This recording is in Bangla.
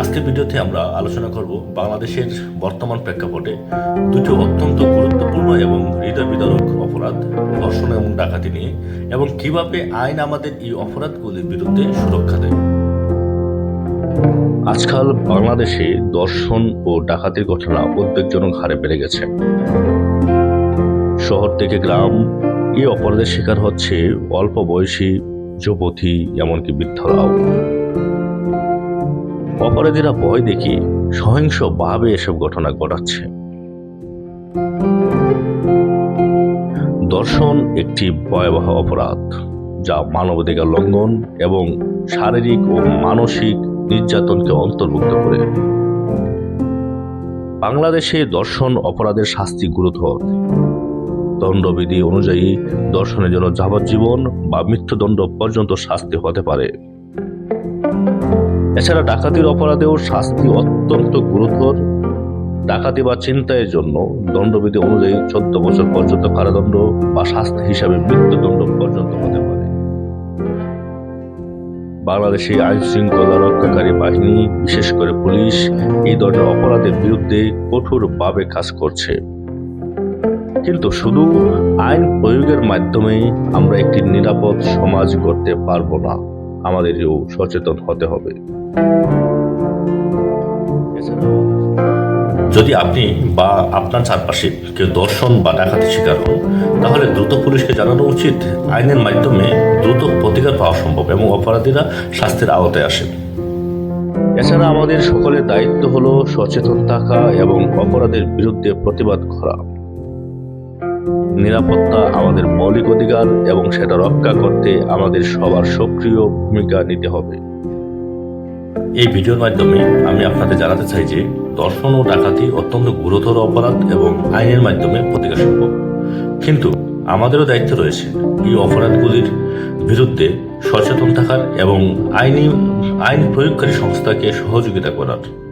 আজকের ভিডিওতে আমরা আলোচনা করব বাংলাদেশের বর্তমান প্রেক্ষাপটে দুটি অত্যন্ত গুরুত্বপূর্ণ এবং হৃদয় বিদারক অপরাধ, ধর্ষণ এবং ডাকাতি নিয়ে এবং কীভাবে আইন আমাদের এই অপরাধগুলির বিরুদ্ধে সুরক্ষা দেয়। আজকাল বাংলাদেশে দর্শন ও ডাকাতির ঘটনা উদ্বেগজনক হারে বেড়ে গেছে। শহর থেকে গ্রাম, এই অপরাধের শিকার হচ্ছে অল্প বয়সী যুবতী, এমনকি বৃদ্ধরাও। অপরাধীরা ভয় দেখি সহিংসভাবে এসব ঘটনা ঘটাচ্ছে। দর্শন একটি ভয়াবহ অপরাধ, যা মানবাধিকার লঙ্ঘন এবং শারীরিক ও মানসিক নির্যাতনকে অন্তর্ভুক্ত করে। বাংলাদেশে দর্শন অপরাধের শাস্তি গুরুতর। দণ্ডবিধি অনুযায়ী দর্শনের জন্য যাবজ্জীবন বা মৃত্যুদণ্ড পর্যন্ত শাস্তি হতে পারে। এছাড়া ডাকাতির অপরাধেও শাস্তি অত্যন্ত গুরুতর। ডাকাতি বা চিন্তায়ের জন্য দণ্ডবিধি অনুযায়ী চোদ্দ বছর পর্যন্ত কারাদণ্ড বা শাস্তি হিসাবে মৃত্যুদণ্ড পর্যন্ত হতে পারে। বাংলাদেশে আইন শৃঙ্খলা রক্ষাকারী বাহিনী, বিশেষ করে পুলিশ, এই ধরনের অপরাধের বিরুদ্ধে কঠোরভাবে কাজ করছে। কিন্তু শুধু আইন প্রয়োগের মাধ্যমেই আমরা একটি নিরাপদ সমাজ গড়তে পারব না। আমাদেরও সচেতন হতে হবে। যদি আপনি বা আপনার চারপাশে কেউ দর্শন বা ডাকাতি শিকার হন তাহলে দ্রুত পুলিশকে জানানো উচিত। আইনের মাধ্যমে দ্রুত প্রতিকার পাওয়া সম্ভব এবং অপরাধীরা শাস্তির আওতায় আসেন এছাড়া আমাদের সকলের দায়িত্ব হলো সচেতন থাকা এবং অপরাধের বিরুদ্ধে প্রতিবাদ করা। নিরাপত্তা আমাদের মৌলিক অধিকার এবং সেটা রক্ষা করতে আমাদের সবার সক্রিয় ভূমিকা নিতে হবে। এই ভিডিওর মাধ্যমে আমি আপনাদের জানাতে চাই যে দর্শন ও ডাকাতি অত্যন্ত গুরুতর অপরাধ এবং আইনের মাধ্যমে প্রতিকার সম্ভব কিন্তু আমাদেরও দায়িত্ব রয়েছে এই অপরাধগুলির বিরুদ্ধে সচেতন থাকার এবং আইনি, আইন প্রয়োগকারী সংস্থাকে সহযোগিতা করার।